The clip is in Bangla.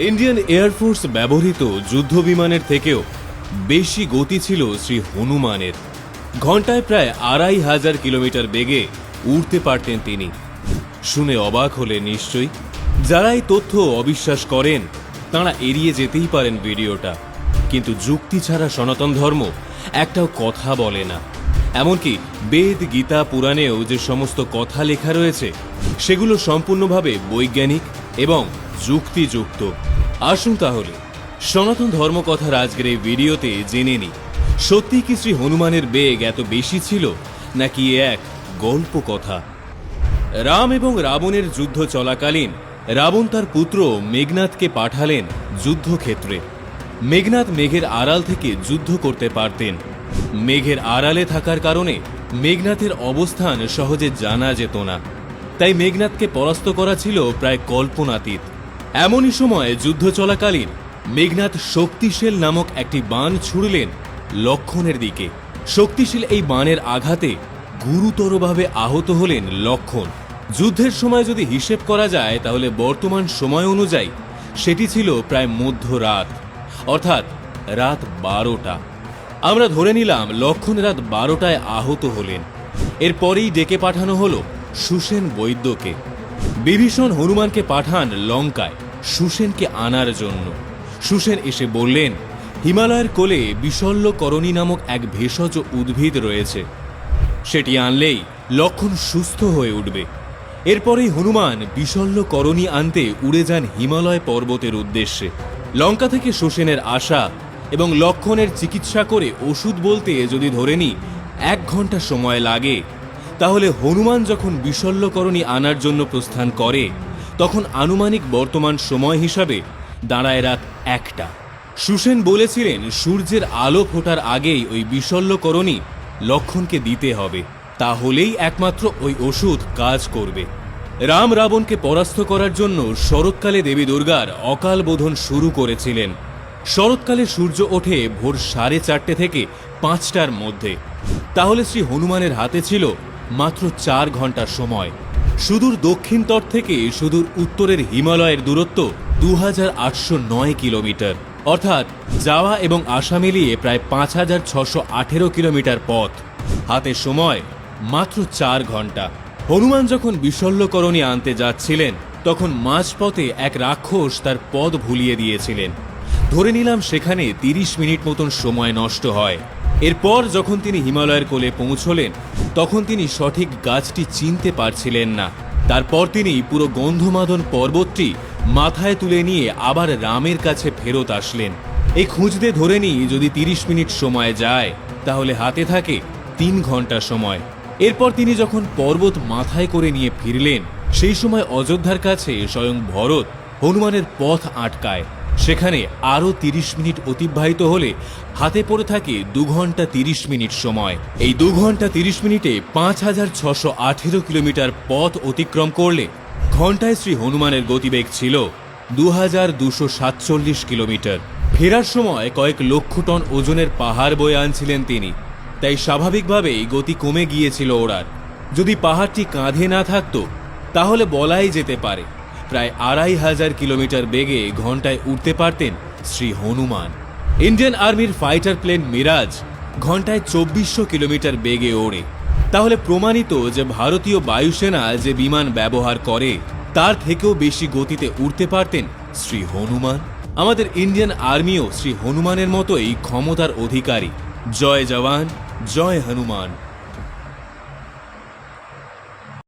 ইন্ডিয়ান এয়ারফোর্স ব্যবহৃত যুদ্ধ বিমানের থেকেও বেশি গতি ছিল শ্রী হনুমানের। ঘন্টায় প্রায় আড়াই হাজার কিলোমিটার বেগে উড়তে পারতেন তিনি। শুনে অবাক হলে নিশ্চয়ই। যারা এই তথ্য অবিশ্বাস করেন, তাঁরা এড়িয়ে যেতেই পারেন ভিডিওটা। কিন্তু যুক্তি ছাড়া সনাতন ধর্ম একটাও কথা বলে না। এমনকি বেদ, গীতা, পুরাণেও যে সমস্ত কথা লেখা রয়েছে, সেগুলো সম্পূর্ণভাবে বৈজ্ঞানিক এবং যুক্তিযুক্ত। আসুন তাহলে, সনাতন ধর্মকথার আজকের এই ভিডিওতে জেনে নিই সত্যি কি শ্রী হনুমানের বেগ এত বেশি ছিল, নাকি এক গল্প কথা রাম এবং রাবণের যুদ্ধ চলাকালীন, রাবণ তার পুত্র মেঘনাথকে পাঠালেন যুদ্ধক্ষেত্রে। মেঘনাথ মেঘের আড়াল থেকে যুদ্ধ করতে পারতেন। মেঘের আড়ালে থাকার কারণে মেঘনাথের অবস্থান সহজে জানা যেত না। তাই মেঘনাথকে পরাস্ত করা ছিল প্রায় কল্পনাতীত। এমনই সময় যুদ্ধ চলাকালীন মেঘনাথ শক্তিশীল নামক একটি বাণ ছুড়লেন লক্ষণের দিকে। শক্তিশীল এই বাণের আঘাতে গুরুতরভাবে আহত হলেন লক্ষণ। যুদ্ধের সময় যদি হিসেব করা যায়, তাহলে বর্তমান সময় অনুযায়ী সেটি ছিল প্রায় মধ্যরাত, অর্থাৎ রাত বারোটা। আমরা ধরে নিলাম লক্ষণ রাত বারোটায় আহত হলেন। এরপরেই ডেকে পাঠানো হলো সুসেন বৈদ্যকে। বিভীষণ হনুমানকে পাঠান লঙ্কায়। সুসেনকে আনার জন্য। সুসেন এসে বললেন, হিমালয়ের কোলে বিশল্যকরণী নামক এক ভেষজ উদ্ভিদ রয়েছে। সেটি আনলেই লক্ষণ সুস্থ হয়ে উঠবে। এরপরেই হনুমান বিশল্যকরণী আনতে উড়ে যান হিমালয় পর্বতের উদ্দেশ্যে। লঙ্কা থেকে সুসেনের আশা এবং লক্ষণের চিকিৎসা করে ওষুধ বলতে যদি ধরে নিই এক ঘণ্টা সময় লাগে। তাহলে হনুমান যখন বিশল্যকরণী আনার জন্য প্রস্থান করে তখন আনুমানিক বর্তমান সময় হিসাবে দাঁড়ায় রাত একটা। সুসেন বলেছিলেন, সূর্যের আলো ফোটার আগেই ওই বিশল্যকরণী লক্ষণকে দিতে হবে। তাহলেই একমাত্র ওই ওষুধ কাজ করবে। রাম রাবণকে পরাস্ত করার জন্য শরৎকালে দেবী দুর্গার অকাল বোধন শুরু করেছিলেন। শরৎকালে সূর্য ওঠে ভোর সাড়ে চারটে থেকে পাঁচটার মধ্যে। তাহলে শ্রী হনুমানের হাতে ছিল মাত্র চার ঘণ্টার সময়। সুদূর দক্ষিণ তট থেকে সুদূর উত্তরের হিমালয়ের দূরত্ব দু নয় কিলোমিটার। অর্থাৎ যাওয়া এবং আসা মিলিয়ে প্রায় পাঁচ হাজার ছশো আঠেরো কিলোমিটার পথ। হাতে সময়, মাত্র চার ঘণ্টা। হনুমান যখন বিশল্যকরণী আনতে যাচ্ছিলেন, তখন মাঝপথে এক রাক্ষস তার পদ ভুলিয়ে দিয়েছিলেন। ধরে নিলাম সেখানে তিরিশ মিনিট মতন সময় নষ্ট হয়। এরপর যখন তিনি হিমালয়ের কোলে পৌঁছলেন, তখন তিনি সঠিক গাছটি চিনতে পারছিলেন না। তারপর তিনি পুরো গন্ধমাদন পর্বতটি মাথায় তুলে নিয়ে আবার রামের কাছে ফেরত আসলেন। এই খুঁজতে ধরে নিই, যদি তিরিশ মিনিট সময় যায়, তাহলে হাতে থাকে তিন ঘণ্টা সময়। এরপর তিনি যখন পর্বত মাথায় করে নিয়ে ফিরলেন, সেই সময় অযোধ্যার কাছে স্বয়ং ভরত হনুমানের পথ আটকায়। সেখানে আরও তিরিশ মিনিট অতিবাহিত হলে হাতে পড়ে থাকে দু ঘণ্টা তিরিশ মিনিট সময়। এই দু ঘণ্টা তিরিশ মিনিটে পাঁচ হাজার ছশো আঠেরো কিলোমিটার পথ অতিক্রম করলে ঘন্টায় শ্রী হনুমানের গতিবেগ ছিল দু হাজার দুশো সাতচল্লিশ কিলোমিটার। ফেরার সময় কয়েক লক্ষ টন ওজনের পাহাড় বয়ে আনছিলেন তিনি। তাই স্বাভাবিকভাবেই গতি কমে গিয়েছিল ওড়ার। যদি পাহাড়টি কাঁধে না থাকত, তাহলে বলাই যেতে পারে। প্রায় আড়াই হাজার কিলোমিটার বেগে ঘন্টায় উঠতে পারতেন শ্রী হনুমান। ইন্ডিয়ান আর্মির ফাইটার প্লেন মিরাজ ঘন্টায় চব্বিশশো কিলোমিটার বেগে ওড়ে। তাহলে প্রমাণিত যে ভারতীয় বায়ুসেনা যে বিমান ব্যবহার করে, তার থেকেও বেশি গতিতে উঠতে পারতেন শ্রী হনুমান। আমাদের ইন্ডিয়ান আর্মিও শ্রী হনুমানের মতোই ক্ষমতার অধিকারী। জয় জওয়ান, জয় হনুমান।